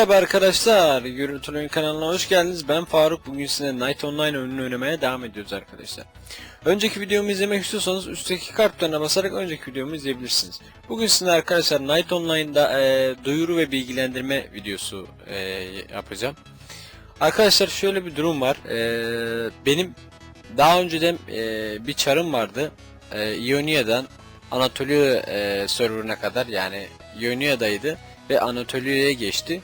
Merhaba arkadaşlar, Gürültülü'nün kanalına hoş geldiniz. Ben Faruk. Bugün size Night Online oyununu oynamaya devam ediyoruz arkadaşlar. Önceki videomu izlemek istiyorsanız üstteki kart butonuna basarak önceki videomu izleyebilirsiniz. Bugün sizinle arkadaşlar Night Online'da e, duyuru ve bilgilendirme videosu e, yapacağım. Arkadaşlar şöyle bir durum var. E, benim daha önceden e, bir çarım vardı. E, Ionia'dan Anatolia e, serverına kadar yani Ionia'daydı ve Anatolia'ya geçti.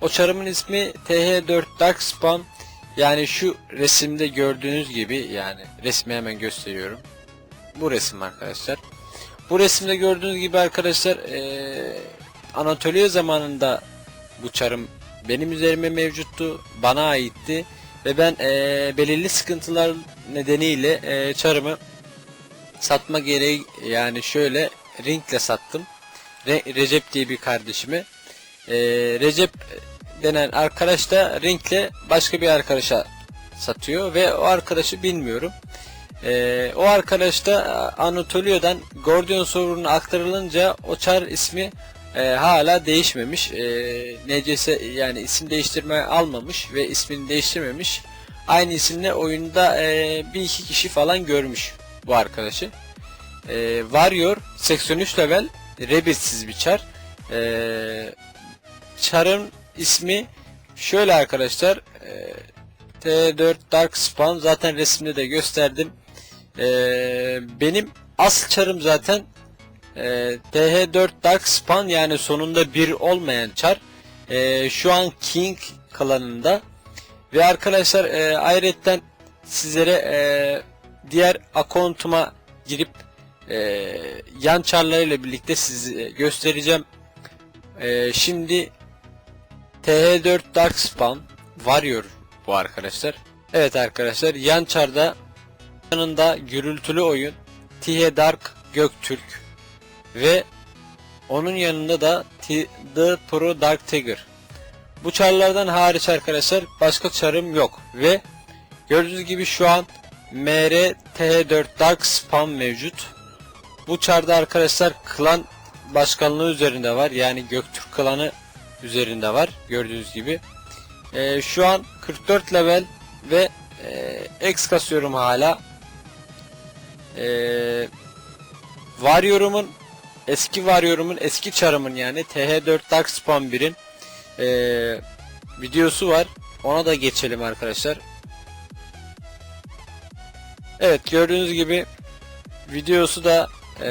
O çarımın ismi TH4 Darkspawn yani şu resimde gördüğünüz gibi yani resmi hemen gösteriyorum. Bu resim arkadaşlar. Bu resimde gördüğünüz gibi arkadaşlar eee Anatolia zamanında bu çarım benim üzerime mevcuttu. Bana aitti. Ve ben eee, belirli sıkıntılar nedeniyle eee, çarımı satma gereği yani şöyle ringle sattım. Re- Recep diye bir kardeşime. Ee, Recep denen arkadaş da ringle başka bir arkadaşa satıyor ve o arkadaşı bilmiyorum. Ee, o arkadaş da Anatolia'dan Gordion sorununa aktarılınca o çar ismi e, hala değişmemiş. E, NCS yani isim değiştirme almamış ve ismini değiştirmemiş. Aynı isimle oyunda e, bir iki kişi falan görmüş bu arkadaşı. E, Warrior 83 level Rebirth'siz bir çar. E, çarın ismi şöyle arkadaşlar. E, T4 Dark Spawn zaten resimde de gösterdim. E, benim asıl çarım zaten e, TH4 Dark Spawn yani sonunda bir olmayan çar. E, şu an King klanında. Ve arkadaşlar e, ayrıca sizlere e, diğer akontuma girip e, yan çarlarıyla birlikte size göstereceğim. E, şimdi TH4 Dark Spawn Warrior bu arkadaşlar. Evet arkadaşlar yan çarda yanında gürültülü oyun TH Dark Göktürk ve onun yanında da T- The Pro Dark Tiger. Bu çarlardan hariç arkadaşlar başka çarım yok ve gördüğünüz gibi şu an MR TH4 Dark Spawn mevcut. Bu çarda arkadaşlar klan başkanlığı üzerinde var. Yani Göktürk klanı üzerinde var. Gördüğünüz gibi. Ee, şu an 44 level ve e, X kasıyorum hala. Ee, Warrior'umun eski Warrior'umun eski çarımın yani TH4 Dark Spawn 1'in e, videosu var. Ona da geçelim arkadaşlar. Evet gördüğünüz gibi videosu da e,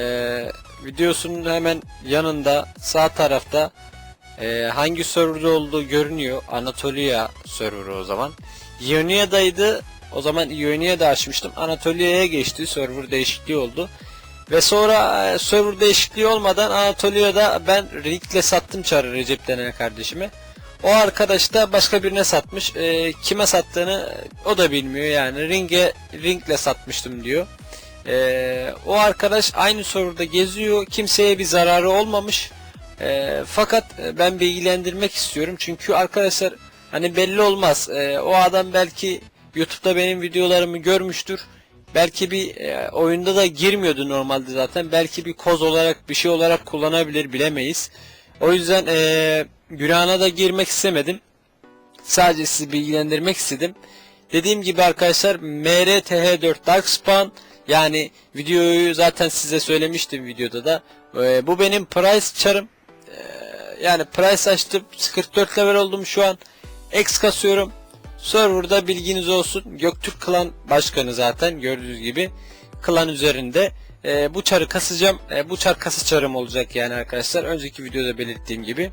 videosunun hemen yanında sağ tarafta e, hangi serverda olduğu görünüyor. Anatolia serverı o zaman. Ionia'daydı. O zaman Ionia'da açmıştım. Anatolia'ya geçti. Server değişikliği oldu. Ve sonra e, server değişikliği olmadan Anatolia'da ben Ringle sattım çarı Recep denen kardeşime. O arkadaş da başka birine satmış. E, kime sattığını o da bilmiyor yani. Ring'e Ring'le satmıştım diyor. E, o arkadaş aynı serverda geziyor. Kimseye bir zararı olmamış. E, fakat ben bilgilendirmek istiyorum. Çünkü arkadaşlar hani belli olmaz. E, o adam belki YouTube'da benim videolarımı görmüştür. Belki bir e, oyunda da girmiyordu normalde zaten. Belki bir koz olarak bir şey olarak kullanabilir bilemeyiz. O yüzden e, günahına da girmek istemedim. Sadece sizi bilgilendirmek istedim. Dediğim gibi arkadaşlar MRTH4 Darkspawn yani videoyu zaten size söylemiştim videoda da. E, bu benim price çarım. Yani price açtım. 44 level oldum şu an. X kasıyorum. Serverda bilginiz olsun. Göktürk klan başkanı zaten gördüğünüz gibi. Klan üzerinde. E, bu çarı kasacağım. E, bu çar kasa çarım olacak yani arkadaşlar. Önceki videoda belirttiğim gibi.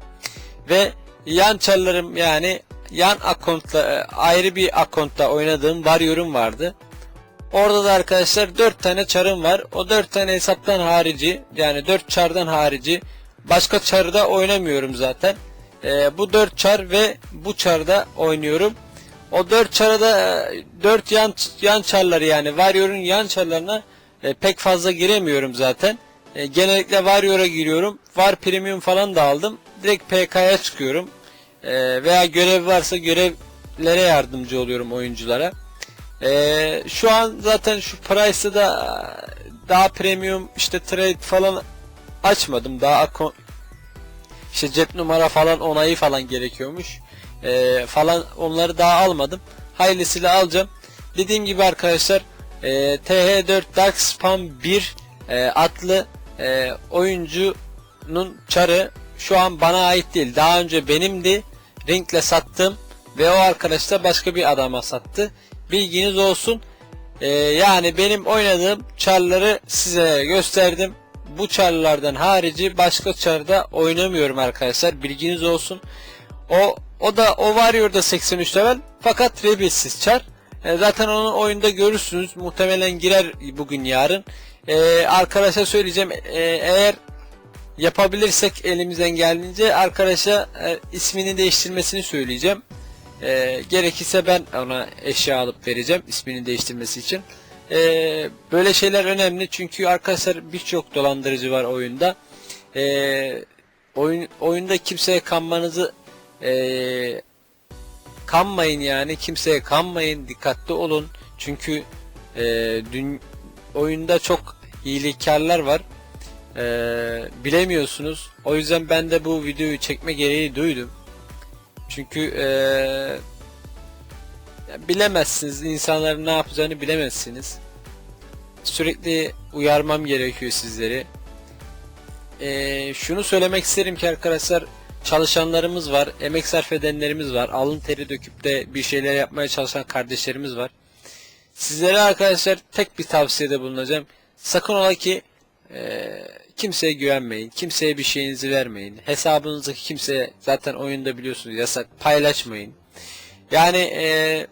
Ve yan çarlarım yani yan akontla e, ayrı bir akontta oynadığım Warrior'um vardı. Orada da arkadaşlar 4 tane çarım var. O 4 tane hesaptan harici yani 4 çardan harici başka çarda oynamıyorum zaten. E, bu 4 çar ve bu çarda oynuyorum. O 4 çara da 4 yan yan çarları yani Warrior'un yan çarlarına e, pek fazla giremiyorum zaten. E, genellikle Warrior'a giriyorum. War Premium falan da aldım. Direkt PK'ya çıkıyorum. E, veya görev varsa görevlere yardımcı oluyorum oyunculara. E, şu an zaten şu price'ı da daha premium işte trade falan açmadım. Daha akon işte cep numara falan onayı falan gerekiyormuş. Ee, falan onları daha almadım. Hayırlısıyla alacağım. Dediğim gibi arkadaşlar e, TH4 Dark Spam 1 e, adlı e, oyuncunun çarı şu an bana ait değil. Daha önce benimdi. Ring'le sattım ve o arkadaş da başka bir adama sattı. Bilginiz olsun. Ee, yani benim oynadığım çarları size gösterdim. Bu çarlardan harici başka çarda oynamıyorum arkadaşlar. Bilginiz olsun. O o da o Warrior'da 83 level fakat Rebelsiz çar. E, zaten onu oyunda görürsünüz. Muhtemelen girer bugün yarın. E, arkadaşa söyleyeceğim e, eğer yapabilirsek elimizden geldiğince arkadaşa e, ismini değiştirmesini söyleyeceğim. E, gerekirse ben ona eşya alıp vereceğim ismini değiştirmesi için. E, böyle şeyler önemli çünkü arkadaşlar birçok dolandırıcı var oyunda. E, oyun oyunda kimseye kanmanızı e, kanmayın yani kimseye kanmayın dikkatli olun. Çünkü e, dün oyunda çok hilekarlar var. E, bilemiyorsunuz. O yüzden ben de bu videoyu çekme gereği duydum. Çünkü e, ya bilemezsiniz insanların ne yapacağını bilemezsiniz sürekli uyarmam gerekiyor sizleri e, şunu söylemek isterim ki arkadaşlar çalışanlarımız var, emek sarf edenlerimiz var, alın teri döküp de bir şeyler yapmaya çalışan kardeşlerimiz var. Sizlere arkadaşlar tek bir tavsiyede bulunacağım. Sakın ola ki e, kimseye güvenmeyin, kimseye bir şeyinizi vermeyin. Hesabınızdaki kimseye zaten oyunda biliyorsunuz yasak paylaşmayın. Yani e,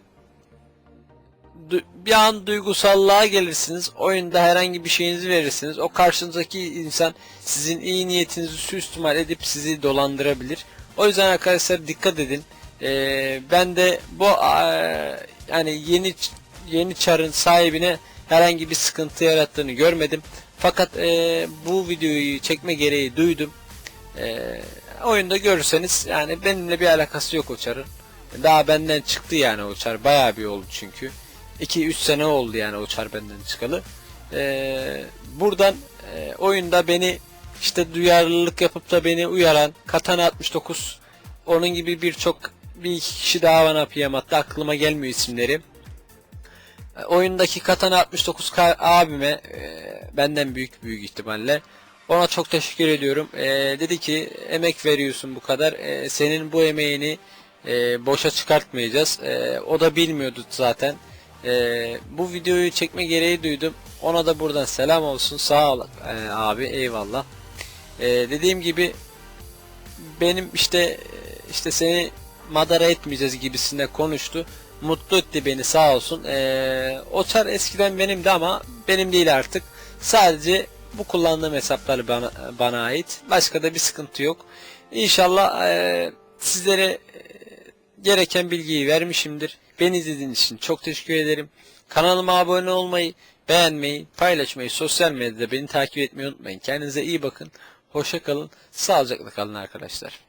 bir an duygusallığa gelirsiniz. Oyunda herhangi bir şeyinizi verirsiniz. O karşınızdaki insan sizin iyi niyetinizi suistimal edip sizi dolandırabilir. O yüzden arkadaşlar dikkat edin. Ee, ben de bu eee, yani yeni yeni çarın sahibine herhangi bir sıkıntı yarattığını görmedim. Fakat eee, bu videoyu çekme gereği duydum. Eee, oyunda görürseniz yani benimle bir alakası yok o çarın. Daha benden çıktı yani o çar. Bayağı bir oldu çünkü. 2-3 sene oldu yani o benden çıkalı. Ee, buradan e, oyunda beni işte duyarlılık yapıp da beni uyaran Katana 69 onun gibi birçok bir iki kişi daha bana PM attı. Aklıma gelmiyor isimleri. E, oyundaki Katana 69 ka- abime e, benden büyük büyük ihtimalle ona çok teşekkür ediyorum. E, dedi ki emek veriyorsun bu kadar. E, senin bu emeğini e, boşa çıkartmayacağız. E, o da bilmiyordu zaten. E, bu videoyu çekme gereği duydum. Ona da buradan selam olsun. Sağ ol e, abi eyvallah. E, dediğim gibi benim işte işte seni madara etmeyeceğiz gibisinde konuştu. Mutlu etti beni sağ olsun. E, o çar eskiden benimdi ama benim değil artık. Sadece bu kullandığım hesaplar bana, bana ait. Başka da bir sıkıntı yok. İnşallah e, sizlere gereken bilgiyi vermişimdir. Beni izlediğiniz için çok teşekkür ederim. Kanalıma abone olmayı, beğenmeyi, paylaşmayı, sosyal medyada beni takip etmeyi unutmayın. Kendinize iyi bakın. Hoşça kalın. Sağlıcakla kalın arkadaşlar.